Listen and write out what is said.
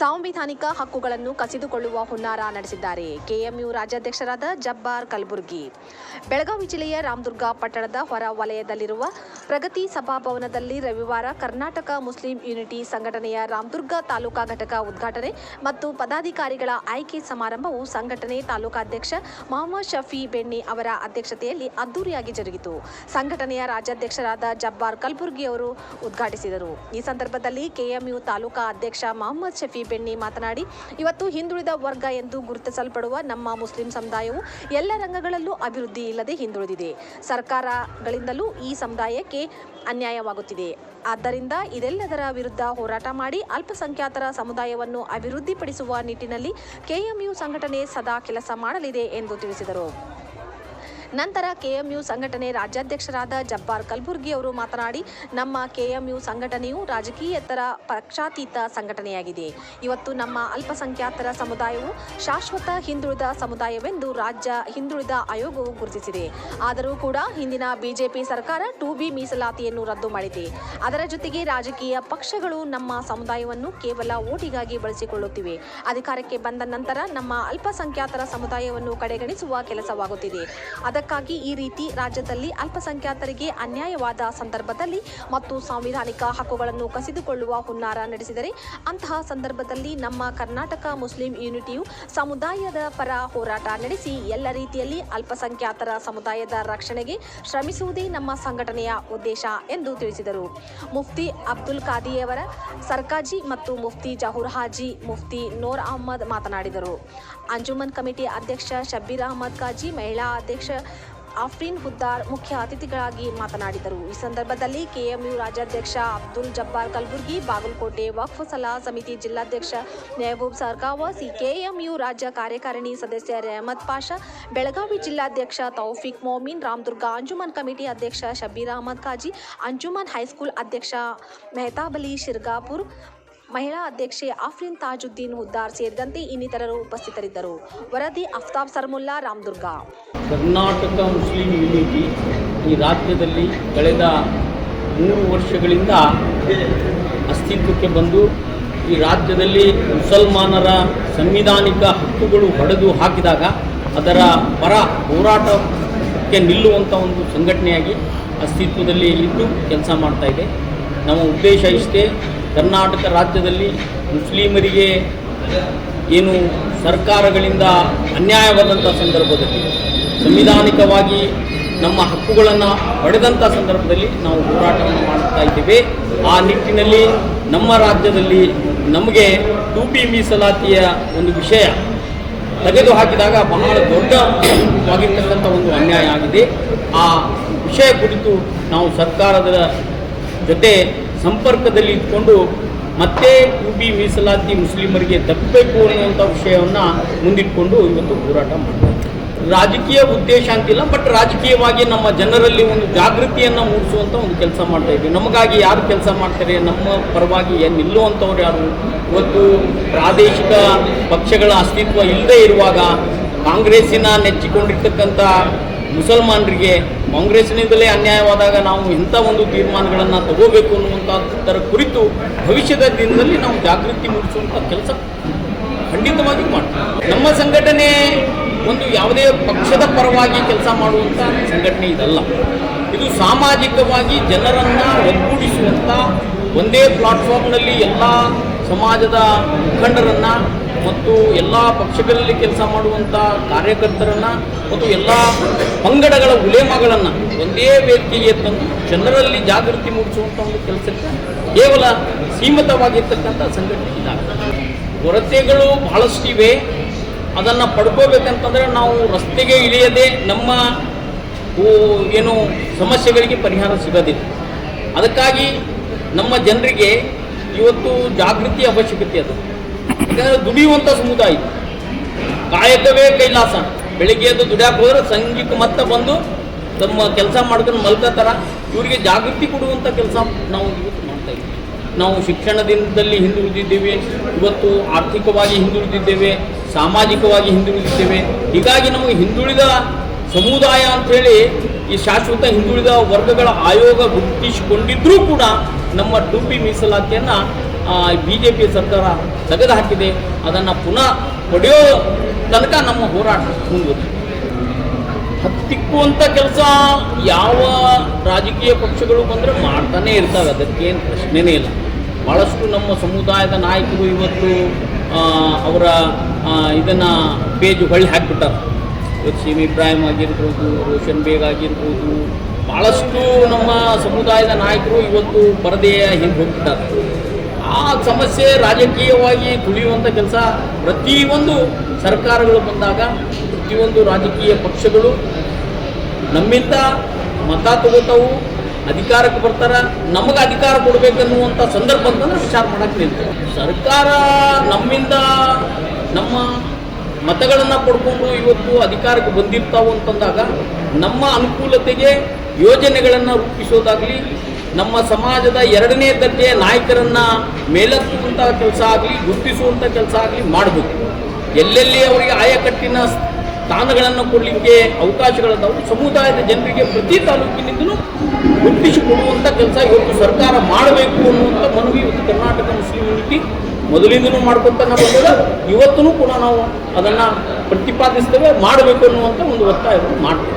ಸಾಂವಿಧಾನಿಕ ಹಕ್ಕುಗಳನ್ನು ಕಸಿದುಕೊಳ್ಳುವ ಹುನ್ನಾರ ನಡೆಸಿದ್ದಾರೆ. ಕೆಎಂಯು ರಾಜ್ಯಾಧ್ಯಕ್ಷರಾದ ಜಬ್ಬಾರ್ ಕಲಬುರ್ಗಿ. ಬೆಳಗಾವಿ ಜಿಲ್ಲೆಯ ರಾಮದುರ್ಗ ಪಟ್ಟಣದ ಹೊರ ವಲಯದಲ್ಲಿರುವ ಪ್ರಗತಿ ಸಭಾಭವನದಲ್ಲಿ ರವಿವಾರ ಕರ್ನಾಟಕ ಮುಸ್ಲಿಂ ಯೂನಿಟಿ ಸಂಘಟನೆಯ ರಾಮದುರ್ಗ ತಾಲೂಕಾ ಘಟಕ ಉದ್ಘಾಟನೆ ಮತ್ತು ಪದಾಧಿಕಾರಿಗಳ ಆಯ್ಕೆ ಸಮಾರಂಭವು ಸಂಘಟನೆ ತಾಲೂಕಾಧ್ಯಕ್ಷ ಮೊಹಮ್ಮದ್ ಶಫಿ ಬೆಣ್ಣಿ ಅವರ ಅಧ್ಯಕ್ಷತೆಯಲ್ಲಿ ಅದ್ದೂರಿಯಾಗಿ ಜರುಗಿತು. ಸಂಘಟನೆಯ ರಾಜ್ಯಾಧ್ಯಕ್ಷರಾದ ಜಬ್ಬಾರ್ ಕಲಬುರ್ಗಿ ಅವರು ಉದ್ಘಾಟಿಸಿದರು. ಈ ಸಂದರ್ಭದಲ್ಲಿ ಕೆಎಂಯು ತಾಲೂಕಾ ಅಧ್ಯಕ್ಷ ಮೊಹಮ್ಮದ್ ಶಫಿ ಬೆಣ್ಣಿ ಮಾತನಾಡಿ, ಇವತ್ತು ಹಿಂದುಳಿದ ವರ್ಗ ಎಂದು ಗುರುತಿಸಲ್ಪಡುವ ನಮ್ಮ ಮುಸ್ಲಿಂ ಸಮುದಾಯವು ಎಲ್ಲ ರಂಗಗಳಲ್ಲೂ ಅಭಿವೃದ್ಧಿ ಇಲ್ಲದೆ ಹಿಂದುಳಿದಿದೆ. ಸರ್ಕಾರಗಳಿಂದಲೂ ಈ ಸಮುದಾಯಕ್ಕೆ ಅನ್ಯಾಯವಾಗುತ್ತಿದೆ. ಆದ್ದರಿಂದ ಇದೆಲ್ಲದರ ವಿರುದ್ಧ ಹೋರಾಟ ಮಾಡಿ ಅಲ್ಪಸಂಖ್ಯಾತರ ಸಮುದಾಯವನ್ನು ಅಭಿವೃದ್ಧಿಪಡಿಸುವ ನಿಟ್ಟಿನಲ್ಲಿ ಕೆಎಂಯು ಸಂಘಟನೆ ಸದಾ ಕೆಲಸ ಮಾಡಲಿದೆ ಎಂದು ತಿಳಿಸಿದರು. ನಂತರ ಕೆಎಂಯು ಸಂಘಟನೆ ರಾಜ್ಯಾಧ್ಯಕ್ಷರಾದ ಜಬ್ಬಾರ್ ಕಲಬುರ್ಗಿ ಅವರು ಮಾತನಾಡಿ, ನಮ್ಮ ಕೆಎಂಯು ಸಂಘಟನೆಯು ರಾಜಕೀಯೇತರ ಪಕ್ಷಾತೀತ ಸಂಘಟನೆಯಾಗಿದೆ. ಇವತ್ತು ನಮ್ಮ ಅಲ್ಪಸಂಖ್ಯಾತರ ಸಮುದಾಯವು ಶಾಶ್ವತ ಹಿಂದುಳಿದ ಸಮುದಾಯವೆಂದು ರಾಜ್ಯ ಹಿಂದುಳಿದ ಆಯೋಗವು ಗುರುತಿಸಿದೆ. ಆದರೂ ಕೂಡ ಹಿಂದಿನ ಬಿಜೆಪಿ ಸರ್ಕಾರ ಟು ಬಿ ಮೀಸಲಾತಿಯನ್ನು ರದ್ದು ಮಾಡಿದೆ. ಅದರ ಜೊತೆಗೆ ರಾಜಕೀಯ ಪಕ್ಷಗಳು ನಮ್ಮ ಸಮುದಾಯವನ್ನು ಕೇವಲ ಓಟಿಗಾಗಿ ಬಳಸಿಕೊಳ್ಳುತ್ತಿವೆ. ಅಧಿಕಾರಕ್ಕೆ ಬಂದ ನಂತರ ನಮ್ಮ ಅಲ್ಪಸಂಖ್ಯಾತರ ಸಮುದಾಯವನ್ನು ಕಡೆಗಣಿಸುವ ಕೆಲಸವಾಗುತ್ತಿದೆ. ಅದಕ್ಕಾಗಿ ಈ ರೀತಿ ರಾಜ್ಯದಲ್ಲಿ ಅಲ್ಪಸಂಖ್ಯಾತರಿಗೆ ಅನ್ಯಾಯವಾದ ಸಂದರ್ಭದಲ್ಲಿ ಮತ್ತು ಸಾಂವಿಧಾನಿಕ ಹಕ್ಕುಗಳನ್ನು ಕಸಿದುಕೊಳ್ಳುವ ಹುನ್ನಾರ ನಡೆಸಿದರೆ ಅಂತಹ ಸಂದರ್ಭದಲ್ಲಿ ನಮ್ಮ ಕರ್ನಾಟಕ ಮುಸ್ಲಿಂ ಯೂನಿಟಿಯು ಸಮುದಾಯದ ಪರ ಹೋರಾಟ ನಡೆಸಿ ಎಲ್ಲ ರೀತಿಯಲ್ಲಿ ಅಲ್ಪಸಂಖ್ಯಾತರ ಸಮುದಾಯದ ರಕ್ಷಣೆಗೆ ಶ್ರಮಿಸುವುದೇ ನಮ್ಮ ಸಂಘಟನೆಯ ಉದ್ದೇಶ ಎಂದು ತಿಳಿಸಿದರು. ಮುಫ್ತಿ ಅಬ್ದುಲ್ ಕಾದಿಯವರ ಸರ್ಕಾಜಿ ಮತ್ತು ಮುಫ್ತಿ ಜಹೂರ್ ಹಾಜಿ, ಮುಫ್ತಿ ನೋರ್ ಅಹಮದ್ ಮಾತನಾಡಿದರು. ಅಂಜುಮನ್ ಕಮಿಟಿ ಅಧ್ಯಕ್ಷ ಶಬ್ಬೀರ್ ಅಹಮದ್ ಕಾಜಿ ಮಹಿಳಾ ಅಧ್ಯಕ್ಷ ಆಫ್ರೀನ್ ಹುದ್ದಾರ್ ಮುಖ್ಯ ಅತಿಥಿಗಳಾಗಿ ಮಾತನಾಡಿದರು. ಈ ಸಂದರ್ಭದಲ್ಲಿ ಕೆಎಂಯು ರಾಜ್ಯಾಧ್ಯಕ್ಷ ಅಬ್ದುಲ್ ಜಬ್ಬಾರ್ ಕಲಬುರ್ಗಿ, ಬಾಗಲಕೋಟೆ ವಕ್ಫ್ ಸಲಹಾ ಸಮಿತಿ ಜಿಲ್ಲಾಧ್ಯಕ್ಷ ಮೆಹಬೂಬ್ ಸರ್ಕಾವಸ್ ಕೆಎಂಯು ರಾಜ್ಯ ಕಾರ್ಯಕಾರಿಣಿ ಸದಸ್ಯ ರೆಹಮದ್ ಪಾಷಾ, ಬೆಳಗಾವಿ ಜಿಲ್ಲಾಧ್ಯಕ್ಷ ತೌಫಿಕ್ ಮೋಮಿನ್, ರಾಮದುರ್ಗ ಅಂಜುಮನ್ ಕಮಿಟಿ ಅಧ್ಯಕ್ಷ ಶಬೀರ್ ಅಹಮದ್ ಖಾಜಿ, ಅಂಜುಮನ್ ಹೈಸ್ಕೂಲ್ ಅಧ್ಯಕ್ಷ ಮೆಹತಾಬಲಿ ಶಿರ್ಗಾಪುರ್ ಮಹಿಳಾ ಅಧ್ಯಕ್ಷೆ ಆಫ್ರಿನ್ ತಾಜುದ್ದೀನ್ ಹುದ್ದಾರ್ ಸೇರಿದಂತೆ ಇನ್ನಿತರರು ಉಪಸ್ಥಿತರಿದ್ದರು. ವರದಿ ಅಫ್ತಾಬ್ ಸರ್ಮುಲ್ಲಾ, ರಾಮದುರ್ಗ. ಕರ್ನಾಟಕ ಮುಸ್ಲಿಂ ಯೂನಿಟಿ ಈ ರಾಜ್ಯದಲ್ಲಿ ಕಳೆದ ಮೂರು ವರ್ಷಗಳಿಂದ ಅಸ್ತಿತ್ವಕ್ಕೆ ಬಂದು, ಈ ರಾಜ್ಯದಲ್ಲಿ ಮುಸಲ್ಮಾನರ ಸಂವಿಧಾನಿಕ ಹಕ್ಕುಗಳು ಹೊಡೆದು ಹಾಕಿದಾಗ ಅದರ ಪರ ಹೋರಾಟಕ್ಕೆ ನಿಲ್ಲುವಂಥ ಒಂದು ಸಂಘಟನೆಯಾಗಿ ಅಸ್ತಿತ್ವದಲ್ಲಿ ಇದ್ದು ಕೆಲಸ ಮಾಡ್ತಾ ಇದೆ. ನಮ್ಮ ಉದ್ದೇಶ ಇಷ್ಟೇ ಕರ್ನಾಟಕ ರಾಜ್ಯದಲ್ಲಿ ಮುಸ್ಲಿಮರಿಗೆ ಏನು ಸರ್ಕಾರಗಳಿಂದ ಅನ್ಯಾಯವಾದಂಥ ಸಂದರ್ಭದಲ್ಲಿ, ಸಂವಿಧಾನಿಕವಾಗಿ ನಮ್ಮ ಹಕ್ಕುಗಳನ್ನು ಪಡೆದಂಥ ಸಂದರ್ಭದಲ್ಲಿ ನಾವು ಹೋರಾಟವನ್ನು ಮಾಡುತ್ತಾ ಇದ್ದೇವೆ. ಆ ನಿಟ್ಟಿನಲ್ಲಿ ನಮ್ಮ ರಾಜ್ಯದಲ್ಲಿ ನಮಗೆ ಟು ಪಿ ಮೀಸಲಾತಿಯ ಒಂದು ವಿಷಯ ತೆಗೆದು ಹಾಕಿದಾಗ ಬಹಳ ದೊಡ್ಡವಾಗಿರ್ತಕ್ಕಂಥ ಒಂದು ಅನ್ಯಾಯ ಆಗಿದೆ. ಆ ವಿಷಯ ಕುರಿತು ನಾವು ಸರ್ಕಾರದ ಜೊತೆ ಸಂಪರ್ಕದಲ್ಲಿ ಇಟ್ಕೊಂಡು ಮತ್ತೆ ಯುಬಿ ಮೀಸಲಾತಿ ಮುಸ್ಲಿಮರಿಗೆ ತಪ್ಪಬೇಕು ಅನ್ನುವಂಥ ವಿಷಯವನ್ನು ಮುಂದಿಟ್ಕೊಂಡು ಇವತ್ತು ಹೋರಾಟ ಮಾಡ್ತಾ ಇದ್ದೀವಿ. ರಾಜಕೀಯ ಉದ್ದೇಶ ಅಂತಿಲ್ಲ ಬಟ್ ರಾಜಕೀಯವಾಗಿ ನಮ್ಮ ಜನರಲ್ಲಿ ಒಂದು ಜಾಗೃತಿಯನ್ನು ಮೂಡಿಸುವಂಥ ಒಂದು ಕೆಲಸ ಮಾಡ್ತಾ ಇದ್ದೀವಿ ನಮಗಾಗಿ ಯಾರು ಕೆಲಸ ಮಾಡ್ತಾರೆ, ನಮ್ಮ ಪರವಾಗಿ ನಿಲ್ಲುವಂಥವ್ರು ಯಾರು ಇವತ್ತು ಪ್ರಾದೇಶಿಕ ಪಕ್ಷಗಳ ಅಸ್ತಿತ್ವ ಇಲ್ಲದೆ ಇರುವಾಗ ಕಾಂಗ್ರೆಸ್ಸಿನ ನೆಚ್ಚಿಕೊಂಡಿರ್ತಕ್ಕಂಥ ಮುಸಲ್ಮಾನರಿಗೆ ಕಾಂಗ್ರೆಸ್ನಿಂದಲೇ ಅನ್ಯಾಯವಾದಾಗ ನಾವು ಇಂಥ ಒಂದು ತೀರ್ಮಾನಗಳನ್ನು ತಗೋಬೇಕು ಅನ್ನುವಂಥದ್ದರ ಕುರಿತು ಭವಿಷ್ಯದ ದಿನದಲ್ಲಿ ನಾವು ಜಾಗೃತಿ ಮೂಡಿಸುವಂಥ ಕೆಲಸ ಖಂಡಿತವಾಗಿ ಮಾಡ್ತೀವಿ. ನಮ್ಮ ಸಂಘಟನೆ ಒಂದು ಯಾವುದೇ ಪಕ್ಷದ ಪರವಾಗಿ ಕೆಲಸ ಮಾಡುವಂಥ ಸಂಘಟನೆ ಇದಲ್ಲ. ಇದು ಸಾಮಾಜಿಕವಾಗಿ ಜನರನ್ನು ಒಗ್ಗೂಡಿಸುವಂಥ ಒಂದೇ ಪ್ಲಾಟ್ಫಾರ್ಮ್ನಲ್ಲಿ ಎಲ್ಲ ಸಮಾಜದ ಮುಖಂಡರನ್ನು ಮತ್ತು ಎಲ್ಲ ಪಕ್ಷಗಳಲ್ಲಿ ಕೆಲಸ ಮಾಡುವಂಥ ಕಾರ್ಯಕರ್ತರನ್ನು ಮತ್ತು ಎಲ್ಲ ಪಂಗಡಗಳ ಉಲೇಮಗಳನ್ನು ಒಂದೇ ವೇದಿಕೆಗೆ ತಂದು ಜನರಲ್ಲಿ ಜಾಗೃತಿ ಮೂಡಿಸುವಂತ ಒಂದು ಕೆಲಸಕ್ಕೆ ಕೇವಲ ಸೀಮಿತವಾಗಿರ್ತಕ್ಕಂಥ ಸಂಘಟನೆ ಇದಾಗಿದೆ ಕೊರತೆಗಳು ಬಹಳಷ್ಟಿವೆ. ಅದನ್ನು ಪಡ್ಕೋಬೇಕಂತಂದ್ರೆ ನಾವು ರಸ್ತೆಗೆ ಇಳಿಯದೆ ನಮ್ಮ ಏನು ಸಮಸ್ಯೆಗಳಿಗೆ ಪರಿಹಾರ ಸಿಗೋದಿಲ್ಲ. ಅದಕ್ಕಾಗಿ ನಮ್ಮ ಜನರಿಗೆ ಇವತ್ತು ಜಾಗೃತಿ ಅವಶ್ಯಕತೆ ಅದು. ಯಾಕಂದರೆ ದುಡಿಯುವಂಥ ಸಮುದಾಯ. ಕಾಯಕವೇ ಕೈಲಾಸ. ಬೆಳಿಗ್ಗೆ ಎದ್ದು ದುಡಿಯಾಕ ಹೋದ್ರೆ ಸಂಗೀತ ಮತ್ತೆ ಬಂದು ತಮ್ಮ ಕೆಲಸ ಮಾಡ್ಕೊಂಡು ಮಲ್ಕೋತಾರ. ಇವರಿಗೆ ಜಾಗೃತಿ ಕೊಡುವಂಥ ಕೆಲಸ ನಾವು ಇವತ್ತು ಮಾಡ್ತಾ ಇದ್ದೀವಿ. ನಾವು ಶಿಕ್ಷಣದಿಂದದಲ್ಲಿ ಹಿಂದುಳಿದಿದ್ದೇವೆ. ಇವತ್ತು ಆರ್ಥಿಕವಾಗಿ ಹಿಂದುಳಿದಿದ್ದೇವೆ. ಸಾಮಾಜಿಕವಾಗಿ ಹಿಂದುಳಿದಿದ್ದೇವೆ. ಹೀಗಾಗಿ ನಮಗೆ ಹಿಂದುಳಿದ ಸಮುದಾಯ ಅಂಥೇಳಿ ಈ ಶಾಶ್ವತ ಹಿಂದುಳಿದ ವರ್ಗಗಳ ಆಯೋಗ ಗುರುತಿಸಿಕೊಂಡಿದ್ರೂ ಕೂಡ ನಮ್ಮ ಟು ಬಿ ಮೀಸಲಾತಿಯನ್ನು ಬಿ ಜೆ ಪಿ ಸರ್ಕಾರ ತೆಗೆದುಹಾಕಿದೆ ಅದನ್ನು ಪುನಃ ಪಡೆಯೋ ತನಕ ನಮ್ಮ ಹೋರಾಟ ಮುಂದುವರಿ ಹತ್ತಿಕ್ಕುವಂಥ ಕೆಲಸ ಯಾವ ರಾಜಕೀಯ ಪಕ್ಷಗಳು ಬಂದರೆ ಮಾಡ್ತಾನೇ ಇರ್ತವೆ. ಅದಕ್ಕೇನು ಪ್ರಶ್ನೆನೇ ಇಲ್ಲ. ಭಾಳಷ್ಟು ನಮ್ಮ ಸಮುದಾಯದ ನಾಯಕರು ಇವತ್ತು ಅವರ ಇದನ್ನು ಪೇಜ್ ಹೊಳ್ಳಿ ಹಾಕಿಬಿಟ್ಟಾರೆ. ಇವತ್ತು ಸಿಮಿ ಇಬ್ರಾಹಿಂ ಆಗಿರ್ಬೋದು, ರೋಷನ್ ಬೇಗ್ ಆಗಿರ್ಬೋದು ಭಾಳಷ್ಟು ನಮ್ಮ ಸಮುದಾಯದ ನಾಯಕರು ಇವತ್ತು ಪರದೆಯ ಹಿಂದೆ ಹೋಗ್ತಿದ್ದಾರೆ ಆ ಸಮಸ್ಯೆ ರಾಜಕೀಯವಾಗಿ ತುಳಿಯುವಂಥ ಕೆಲಸ ಪ್ರತಿಯೊಂದು ಸರ್ಕಾರಗಳು ಬಂದಾಗ, ಪ್ರತಿಯೊಂದು ರಾಜಕೀಯ ಪಕ್ಷಗಳು ನಮ್ಮಿಂದ ಮತ ತಗೋತಾವು, ಅಧಿಕಾರಕ್ಕೆ ಬರ್ತಾರ, ನಮಗೆ ಅಧಿಕಾರ ಕೊಡ್ಬೇಕನ್ನುವಂಥ ಸಂದರ್ಭ ಅಂತಂದ್ರೆ ವಿಚಾರ ಮಾಡಕ್ಕೆ ನಿಂತು. ಸರ್ಕಾರ ನಮ್ಮಿಂದ ನಮ್ಮ ಮತಗಳನ್ನು ಪಡ್ಕೊಂಡು ಇವತ್ತು ಅಧಿಕಾರಕ್ಕೆ ಬಂದಿರ್ತಾವು ಅಂತಂದಾಗ ನಮ್ಮ ಅನುಕೂಲತೆಗೆ ಯೋಜನೆಗಳನ್ನು ರೂಪಿಸೋದಾಗಲಿ ನಮ್ಮ ಸಮಾಜದ ಎರಡನೇ ದರ್ಜೆಯ ನಾಯಕರನ್ನು ಮೇಲೆತ್ತುವಂಥ ಕೆಲಸ ಆಗಲಿ ಗುರುತಿಸುವಂಥ ಕೆಲಸ ಆಗಲಿ ಮಾಡಬೇಕು. ಎಲ್ಲೆಲ್ಲಿ ಅವರಿಗೆ ಆಯಕಟ್ಟಿನ ಸ್ಥಾನಗಳನ್ನು ಕೊಡಲಿಕ್ಕೆ ಅವಕಾಶಗಳಿದ್ದಾವೆ ಸಮುದಾಯದ ಜನರಿಗೆ ಪ್ರತಿ ತಾಲೂಕಿನಿಂದಲೂ ಗುರುತಿಸಿಕೊಡುವಂಥ ಕೆಲಸ ಇವತ್ತು ಸರ್ಕಾರ ಮಾಡಬೇಕು ಅನ್ನುವಂಥ ಮನವಿ ಇವತ್ತು ಕರ್ನಾಟಕ ಮುಸ್ಲಿಂ ಯೂನಿಟಿ ಮೊದಲಿಂದಲೂ ಮಾಡ್ಕೊತ ಬಂದದ ಇವತ್ತೂ ಕೂಡ ನಾವು ಅದನ್ನು ಪ್ರತಿಪಾದಿಸ್ತೇವೆ, ಮಾಡಬೇಕು ಅನ್ನುವಂಥ ಒಂದು ಒತ್ತಾಯವನ್ನು ಮಾಡ್ತೇವೆ.